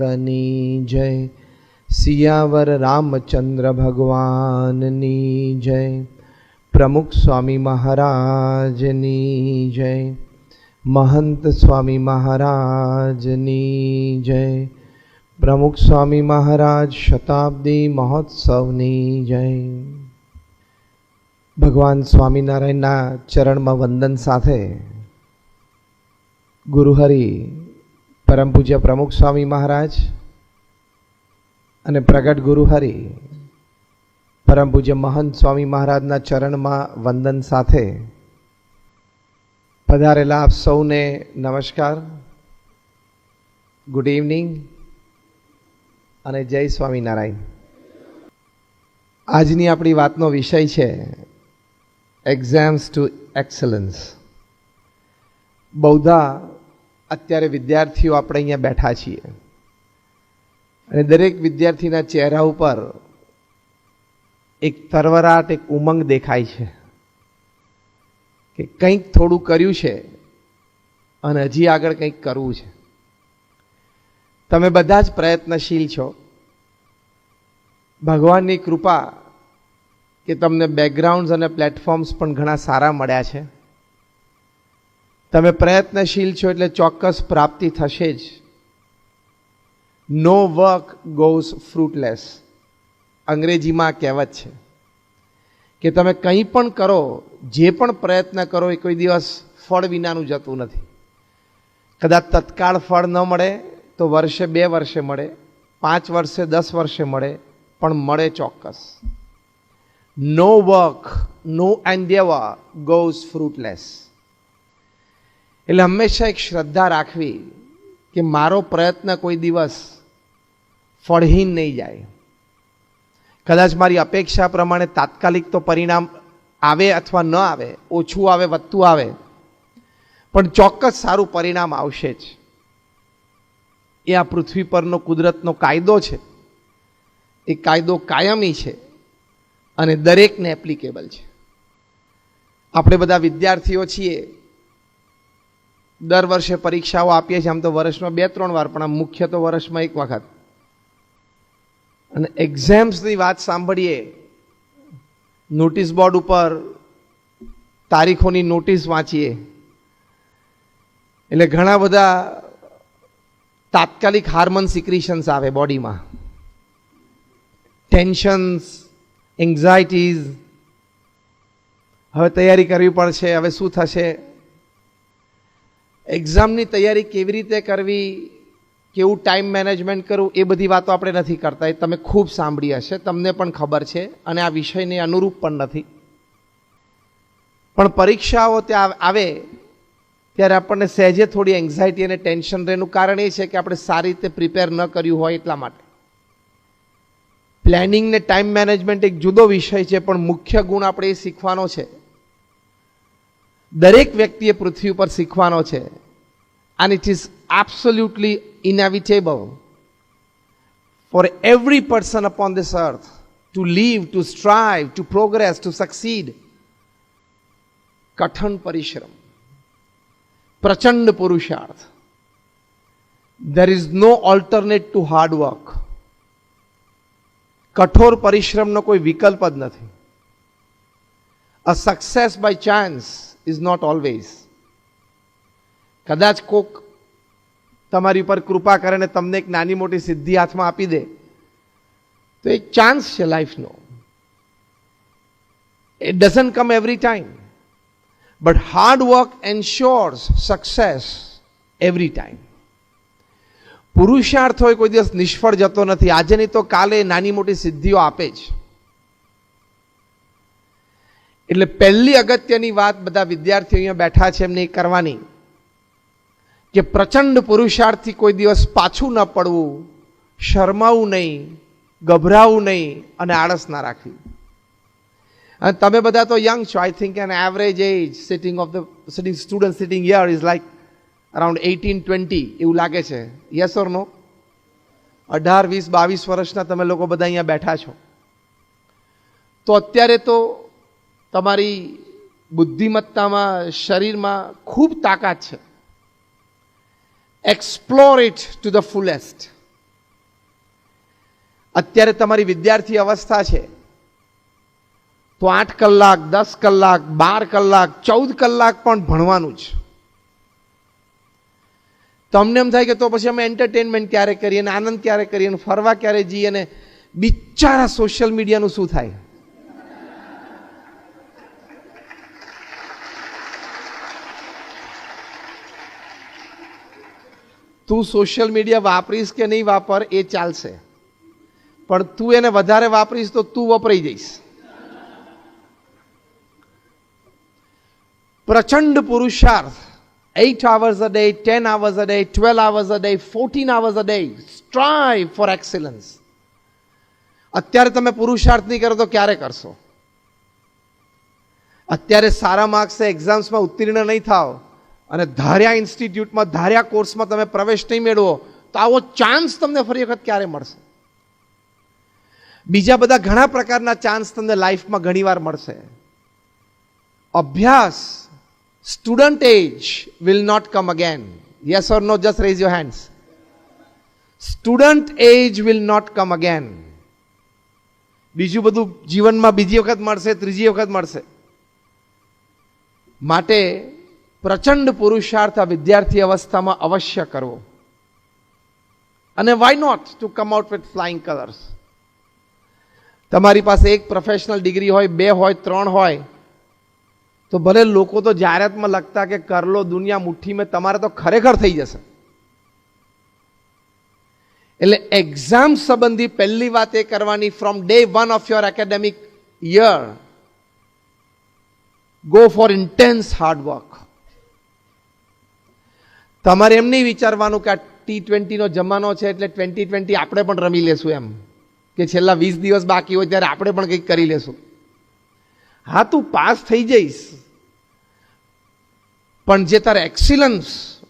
મહાદેવની જય સિયાવર રામચંદ્ર ભગવાનની જય, પ્રમુખ સ્વામી મહારાજની જય, મહંત સ્વામી મહારાજની જય, પ્રમુખ સ્વામી મહારાજ શતાબ્દી મહોત્સવની જય. ભગવાન સ્વામિનારાયણના ચરણમાં વંદન સાથે ગુરુહરિ પરમ પૂજ્ય પ્રમુખ સ્વામી મહારાજ અને પ્રગટ ગુરુ હરિ, પરમ પૂજ્ય મહંત સ્વામી મહારાજના ચરણમાં વંદન સાથે પધારેલા આપ સૌને નમસ્કાર. ગુડ ઇવનિંગ અને જય સ્વામિનારાયણ. આજની આપણી વાતનો વિષય છે એક્ઝામ્સ ટુ એક્સલન્સ બૌદ્ધા અત્યારે વિદ્યાર્થીઓ આપણે અહીંયા બેઠા છીએ. અને દરેક વિદ્યાર્થીના ચહેરા ઉપર એક તરવરાટ એક ઉમંગ દેખાય છે કે કંઈક થોડું કર્યું છે અને હજી આગળ કંઈક કરવું છે. તમે બધા જ પ્રયત્નશીલ છો. ભગવાનની કૃપા કે તમને બેકગ્રાઉન્ડ્સ અને પ્લેટફોર્મ્સ પણ ઘણા સારા મળ્યા છે. તમે પ્રયત્નશીલ છો એટલે ચોક્કસ પ્રાપ્તિ થશે જ. નો વર્ક ગોઝ ફ્રૂટલેસ અંગ્રેજીમાં કહેવત છે કે તમે કંઈ પણ કરો, જે પણ પ્રયત્ન કરો, એ કોઈ દિવસ ફળ વિનાનું જતું નથી. કદાચ તત્કાળ ફળ ન મળે તો વર્ષે બે વર્ષે મળે, પાંચ વર્ષે દસ વર્ષે મળે, પણ મળે ચોક્કસ. નો વર્ક નો એન્ડેવા ગોઝ ફ્રૂટલેસ એટલે હંમેશા એક શ્રદ્ધા રાખવી કે મારો પ્રયત્ન કોઈ દિવસ ફળહીન નહીં જાય. કદાચ મારી અપેક્ષા પ્રમાણે તાત્કાલિક તો પરિણામ આવે અથવા ન આવે, ઓછું આવે, વધતું આવે, પણ ચોક્કસ સારું પરિણામ આવશે જ. એ આ પૃથ્વી પરનો કુદરતનો કાયદો છે. એ કાયદો કાયમી છે અને દરેકને એપ્લિકેબલ છે. આપણે બધા વિદ્યાર્થીઓ છીએ. દર વર્ષે પરીક્ષાઓ આપીએ છીએ. આમ તો વર્ષમાં બે, ત્રણ વાર, પણ આમ મુખ્ય તો વર્ષમાં એક વખત. અને એક્ઝામ્સની વાત સાંભળીએ નોટિસ બોર્ડ ઉપર તારીખોની નોટિસ વાંચીએ. એટલે ઘણા બધા તાત્કાલિક હાર્મોન સિક્રિશન્સ આવે બોડીમાં. ટેન્શન્સ એન્ઝાયટીઝ હવે તૈયારી કરવી પડશે. હવે શું થશે? એક્ઝામની તૈયારી કેવી રીતે કરવી, કેવું ટાઈમ મેનેજમેન્ટ કરવું, એ બધી વાતો આપણે નથી કરતા. એ તમે ખૂબ સાંભળી હશે તમને પણ ખબર છે અને આ વિષયને અનુરૂપ પણ નથી. પણ પરીક્ષાઓ ત્યાં આવે ત્યારે આપણને સહેજે થોડી એન્ઝાયટી અને ટેન્શન રહેનું કારણ એ છે કે આપણે સારી રીતે પ્રિપેર ન કર્યું હોય એટલા માટે. પ્લાનિંગ ને ટાઈમ મેનેજમેન્ટ એક જુદો વિષય છે, પણ મુખ્ય ગુણ આપણે એ શીખવાનો છે. દરેક વ્યક્તિએ પૃથ્વી ઉપર શીખવાનો છે. and it is absolutely inevitable for every person upon this earth to live, to strive, to progress, to succeed. કઠણ પરિશ્રમ પ્રચંડ પુરુષાર્થ there is no alternate to hard work કઠોર પરિશ્રમનો કોઈ વિકલ્પ જ નથી a success by chance is not always કદાચ કોક તમારી ઉપર કૃપા કરે ને તમને એક નાની મોટી સિદ્ધિ હાથમાં આપી દે, તો એક ચાન્સ છે લાઈફનો it doesn't come every time but hard work ensures success every time પુરુષાર્થ હોય, કોઈ દિવસ નિષ્ફળ જતો નથી. આજે નહીં તો કાલે નાની મોટી સિદ્ધિઓ આપે જ. એટલે પહેલી અગત્યની વાત બધા વિદ્યાર્થીઓ અહીંયા બેઠા છે, એમને કરવાની. કે પ્રચંડ પુરુષાર્થથી કોઈ દિવસ પાછું ન પડવું, શરમાવું નહીં, ગભરાવું નહીં અને આળસ ના રાખવી. અને તમે બધા તો યંગ છો. I think an average age sitting of the sitting student sitting year is like around eighteen twenty એવું લાગે છે. યસ ઓર નો અઢાર, વીસ, બાવીસ વર્ષના તમે લોકો બધા અહીંયા બેઠા છો. તો અત્યારે તો તમારી બુદ્ધિમત્તામાં, શરીરમાં ખૂબ તાકાત છે. Explore it to the fullest અત્યારે તમારી વિદ્યાર્થી અવસ્થા છે. તો આઠ કલાક, દસ કલાક, બાર કલાક, ચૌદ કલાક પણ ભણવાનું જ. તમને એમ થાય કે તો પછી અમે એન્ટરટેનમેન્ટ ક્યારે કરીએ અને આનંદ ક્યારે કરીએ અને ફરવા ક્યારે જઈએ અને બિચારા સોશિયલ મીડિયાનું શું થાય? તું સોશિયલ મીડિયા વાપરીશ કે નહીં વાપર એ ચાલશે પણ તું એને વધારે વાપરીશ તો તું વપરાઈ જઈશ પ્રચંડ પુરુષાર્થ eight hours a day, 10 hours a day, 12 hours a day, 14 hours a day. Strive for excellence. અત્યારે તમે પુરુષાર્થ નહીં કરો તો ક્યારે કરશો અત્યારે સારા માર્ક્સે એક્ઝામ્સમાં ઉત્તીર્ણ નહીં થાવ અને ધાર્યા ઇન્સ્ટિટ્યૂટમાં, ધાર્યા કોર્સમાં તમે પ્રવેશ નહીં મેળવો, તો આવો ચાન્સ તમને ફરી વખત ક્યારે મળશે? બીજા બધા ઘણા પ્રકારના ચાન્સ તમને લાઈફમાં ઘણીવાર મળશે. અભ્યાસ student age will not come again yes or no just raise your hands student age will not come again બીજું બધું જીવનમાં બીજી વખત મળશે, ત્રીજી વખત મળશે. માટે પ્રચંડ પુરુષાર્થ આ વિદ્યાર્થી અવસ્થામાં અવશ્ય કરવો. અને why not to come out with flying colours તમારી પાસે એક પ્રોફેશનલ ડિગ્રી હોય, બે હોય, ત્રણ હોય, તો ભલે લોકો તો જાહેરાતમાં લખતા કે કરલો દુનિયા મુઠ્ઠી મેં, તમારે તો ખરેખર થઈ જશે. એટલે એક્ઝામ સંબંધી પહેલી વાત એ કરવાની from day one of your academic year go for intense hard work તમારે એમ નહીં વિચારવાનું કે આ ટી ટ્વેન્ટીનો જમાનો છે એટલે ટ્વેન્ટી ટ્વેન્ટી આપણે પણ રમી લેશું એમ. કે છેલ્લા વીસ દિવસ બાકી હોય ત્યારે આપણે પણ કંઈક કરી લેશું. હા, તું પાસ થઈ જઈશ. પણ જે તારે એક્સિલન્સ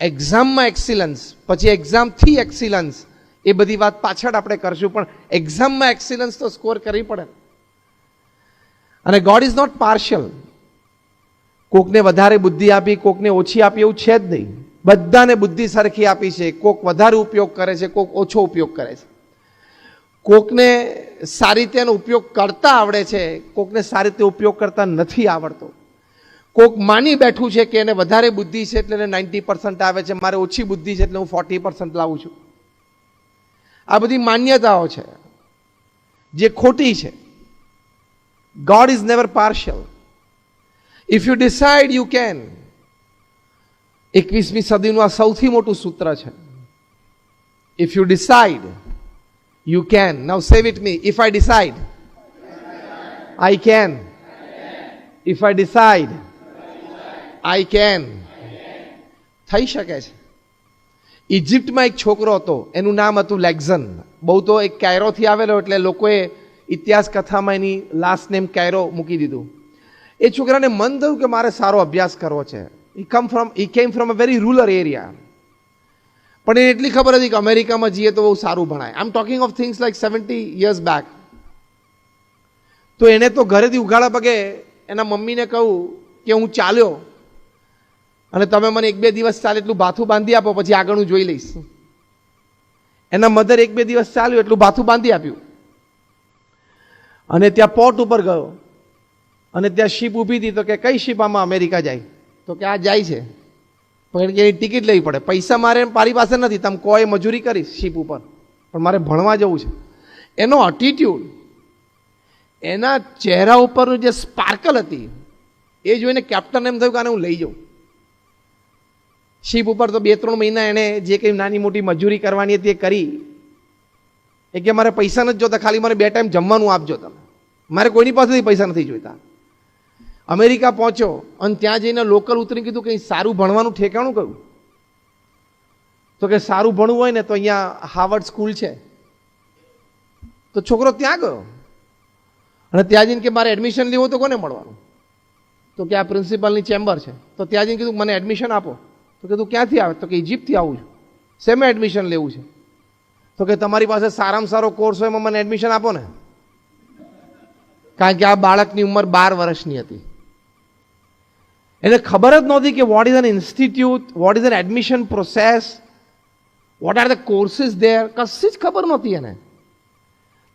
એક્ઝામમાં એક્સિલન્સ પછી એક્ઝામથી એક્સિલન્સ એ બધી વાત પાછળ આપણે કરશું. પણ એક્ઝામમાં એક્સિલન્સ તો સ્કોર કરવી પડે. અને ગોડ ઇઝ નોટ પાર્શિયલ કોકને વધારે બુદ્ધિ આપી, કોકને ઓછી આપી, એવું છે જ નહીં. બધાને બુદ્ધિ સરખી આપી છે. કોક વધારે ઉપયોગ કરે છે, કોક ઓછો ઉપયોગ કરે છે. કોકને સારી રીતે એનો ઉપયોગ કરતા આવડે છે, કોકને સારી રીતે ઉપયોગ કરતા નથી આવડતો. કોક માની બેઠું છે કે એને વધારે બુદ્ધિ છે એટલે એને નાઇન્ટી પર્સન્ટ આવે છે, મારે ઓછી બુદ્ધિ છે એટલે હું ફોર્ટી પર્સન્ટ લાવું છું. આ બધી માન્યતાઓ છે. જે ખોટી છે. God is never partial if you decide you can એકવીસમી સદીનું આ સૌથી મોટું સૂત્ર છે. If you decide you can now save it me if I decide I can if I decide I can થઈ શકે છે. ઇજિપ્તમાં એક છોકરો હતો, એનું નામ હતું લેક્ઝન બહુ તો એક કાયરોથી આવેલો એટલે લોકોએ ઇતિહાસ કથામાં એની લાસ્ટ નેમ કાયરો મૂકી દીધું. એ છોકરાને મન થયું કે મારે સારો અભ્યાસ કરવો છે. ઈ come from he came from a very rural area પણ એને એટલી ખબર હતી કે અમેરિકામાં જઈએ તો બહુ સારું ભણાય. I am talking of things like seventy years back તો એને તો ઘરેથી ઉઘાડા પગે એના મમ્મીને કહું કે હું ચાલ્યો અને તમે મને એક બે દિવસ ચાલે એટલું બાથું બાંધી આપો, પછી આગળ હું જોઈ લઈશ. એના મધર એક બે દિવસ ચાલ્યું એટલું બાથું બાંધી આપ્યું. અને ત્યાં પોર્ટ ઉપર ગયો. અને ત્યાં શીપ ઊભી હતી તો કે કઈ શીપ આમાં અમેરિકા જાય? તો કે આ જાય છે. પણ એની ટિકિટ લેવી પડે. પૈસા મારે મારી પાસે નથી. તમે કોઈ મજૂરી કરીશ શીપ ઉપર. પણ મારે ભણવા જવું છે. એનો અટીટ્યુડ એના ચહેરા ઉપરનું જે સ્પાર્કલ હતી, એ જોઈને કેપ્ટન એમ થયું કે આને હું લઈ જાઉં. શીપ ઉપર તો બે ત્રણ મહિના એણે જે કંઈ નાની મોટી મજૂરી કરવાની હતી એ કરી. એ કે મારે પૈસા નથી જોતા. ખાલી મારે બે ટાઈમ જમવાનું આપજો તમે. મારે કોઈની પાસેથી પૈસા નથી જોઈતા. અમેરિકા પહોંચ્યો અને ત્યાં જઈને લોકલ ઉતરી કીધું કંઈ સારું ભણવાનું ઠેકાણું કયું? તો કે સારું ભણવું હોય ને તો અહીંયા હાવર્ડ સ્કૂલ છે. તો છોકરો ત્યાં ગયો. અને ત્યાં જઈને કે મારે એડમિશન લેવું તો કોને મળવાનું? તો કે આ પ્રિન્સિપાલની ચેમ્બર છે. તો ત્યાં જઈને કીધું મને એડમિશન આપો. તો કીધું ક્યાંથી આવે? તો કે ઇજિપ્તથી આવું છું. શેમાં એડમિશન લેવું છે? તો કે તમારી પાસે સારામાં સારો કોર્સ હોય એમાં મને એડમિશન આપો ને. કારણ કે આ બાળકની ઉંમર બાર વર્ષની હતી. એને ખબર જ નહોતી કે what is an institute what is an admission process what are the courses there કશી જ ખબર નહોતી એને.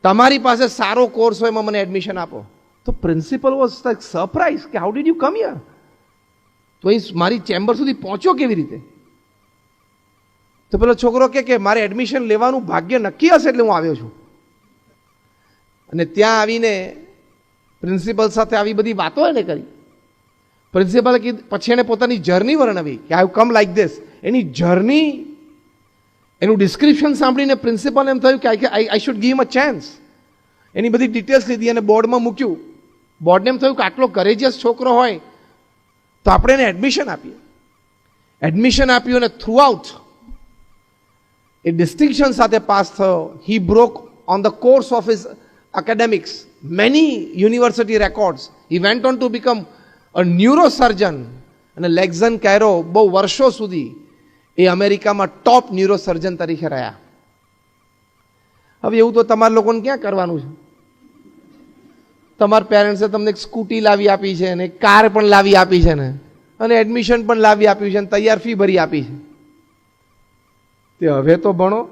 તમારી પાસે સારો કોર્સ હોય એમાં મને એડમિશન આપો. તો પ્રિન્સિપલ વોઝ લાઈક સરપ્રાઇઝ કે how did you come here તો અહીં મારી ચેમ્બર સુધી પહોંચ્યો કેવી રીતે? તો પેલો છોકરો કે મારે એડમિશન લેવાનું ભાગ્ય નક્કી હશે એટલે હું આવ્યો છું. અને ત્યાં આવીને પ્રિન્સિપલ સાથે આવી બધી વાતો એને કરી. પ્રિન્સિપલે કીધું, પછી એણે પોતાની જર્ની વર્ણવી કે આઈ કમ લાઈક ધીસ. એની જર્ની, એનું ડિસ્ક્રિપ્શન સાંભળીને પ્રિન્સિપલ એમ થયું કે I I should give a chance. એની બધી ડિટેલ્સ લીધી અને બોર્ડમાં મૂક્યું. બોર્ડને એમ થયું કે આટલો કરેજિયસ છોકરો હોય તો આપણે એને એડમિશન આપીએ. એડમિશન આપ્યું અને થ્રુ આઉટ એ ડિસ્ટિંક્શન સાથે પાસ થયો. He broke on the course of his academics many university records he went on to become neurosurgeon અને લેક્ઝન કૈરો બહુ વર્ષો સુધી એ અમેરિકામાં ટોપ ન્યુરોસર્જન તરીકે રહ્યા. હવે એવું તો તમારા લોકોને ક્યાં કરવાનું છે? તમારા પેરેન્ટ્સે તમને એક સ્કૂટી લાવી આપી છે ને કાર પણ લાવી આપી છે ને અને એડમિશન પણ લાવી આપ્યું છે અને તૈયાર ફી ભરી આપી છે. તે હવે તો ભણો.